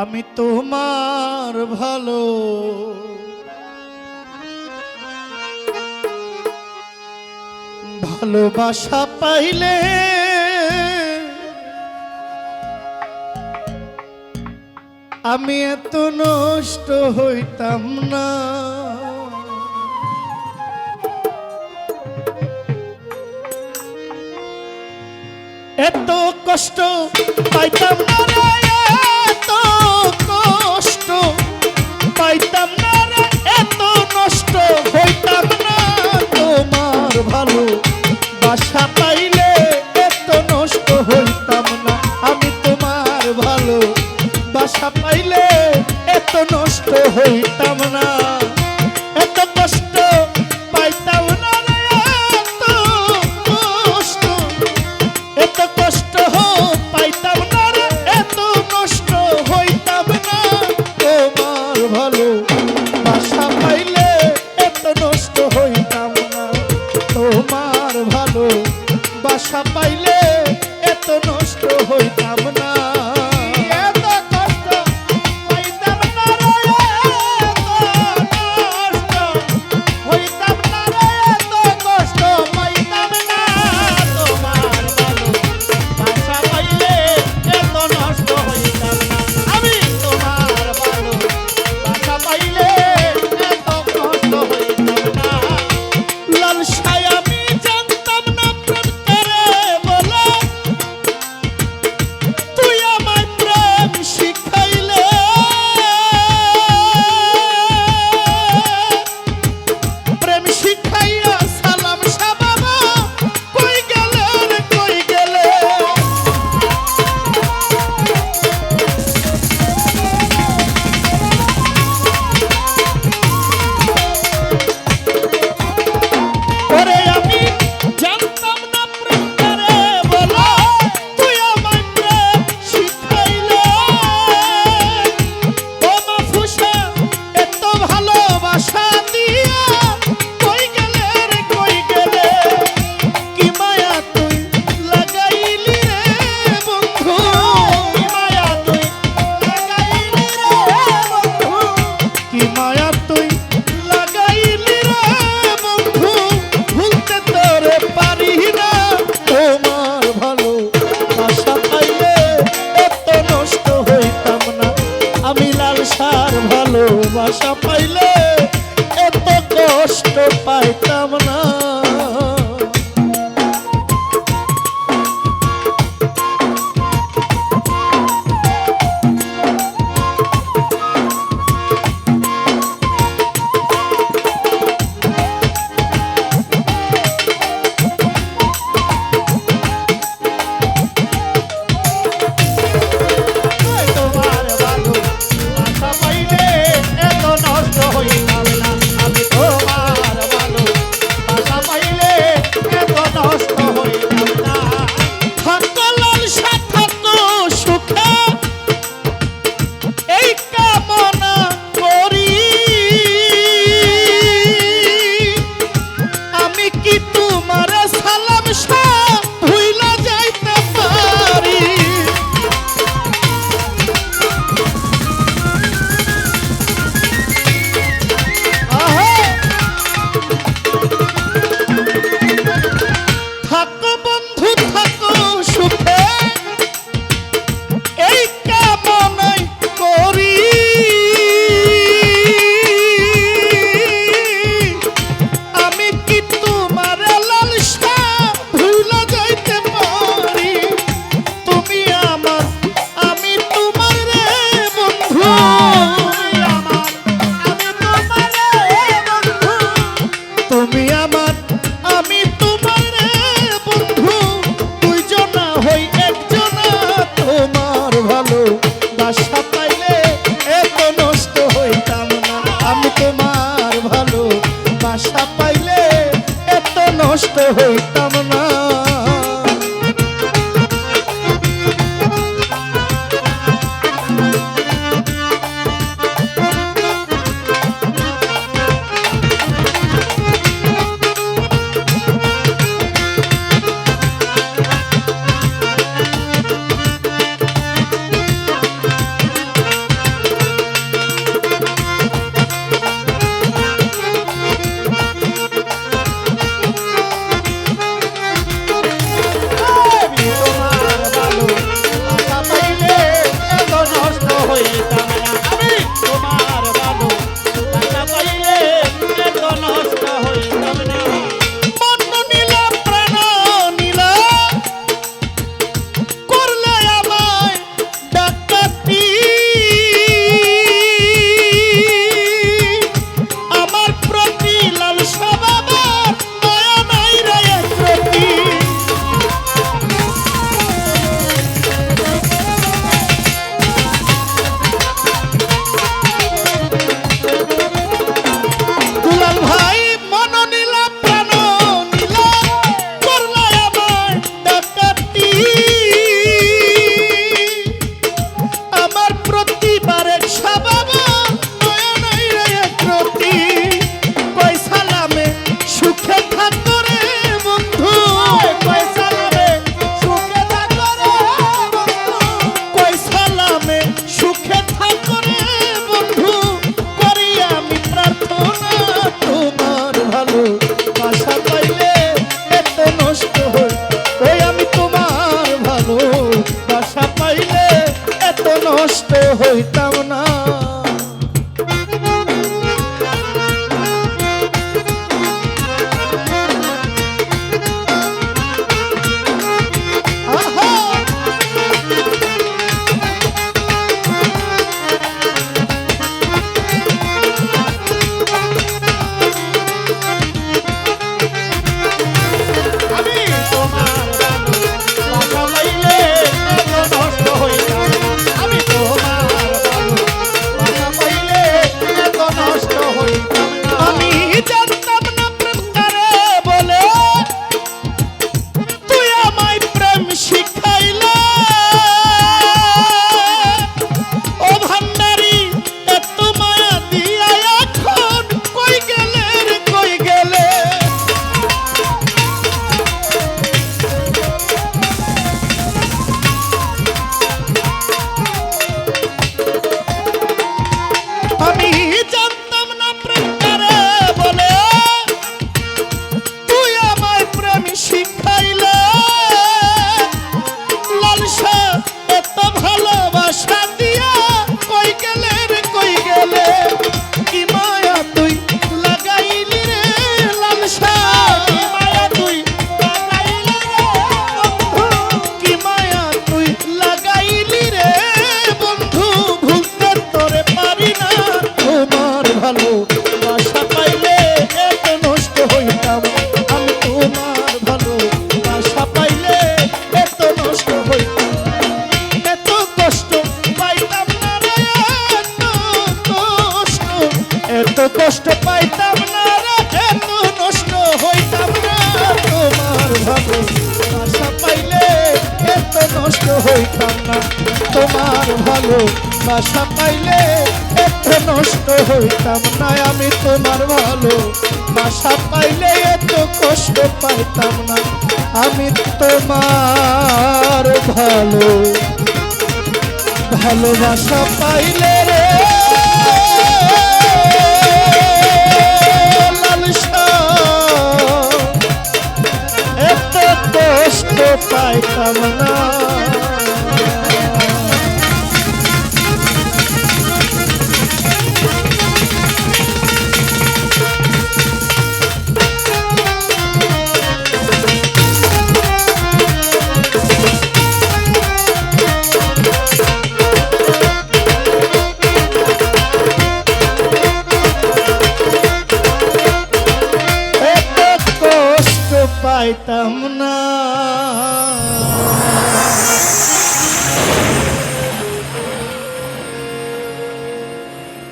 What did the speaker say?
আমি তোমার ভালো। ভালোবাসা পাইলে আমি এত নষ্ট হইতাম না। এত কষ্ট পাইতাম না eu então ভালো, বাসা পাইলে এত নষ্ট হইতাম না, আমি তোমার ভালো। বাসা পাইলে এত কষ্ট পাইতাম না, আমি তোমার ভালো। ভালোবাসা পাইলে রে এত কষ্ট পাইতাম না পাইতাম না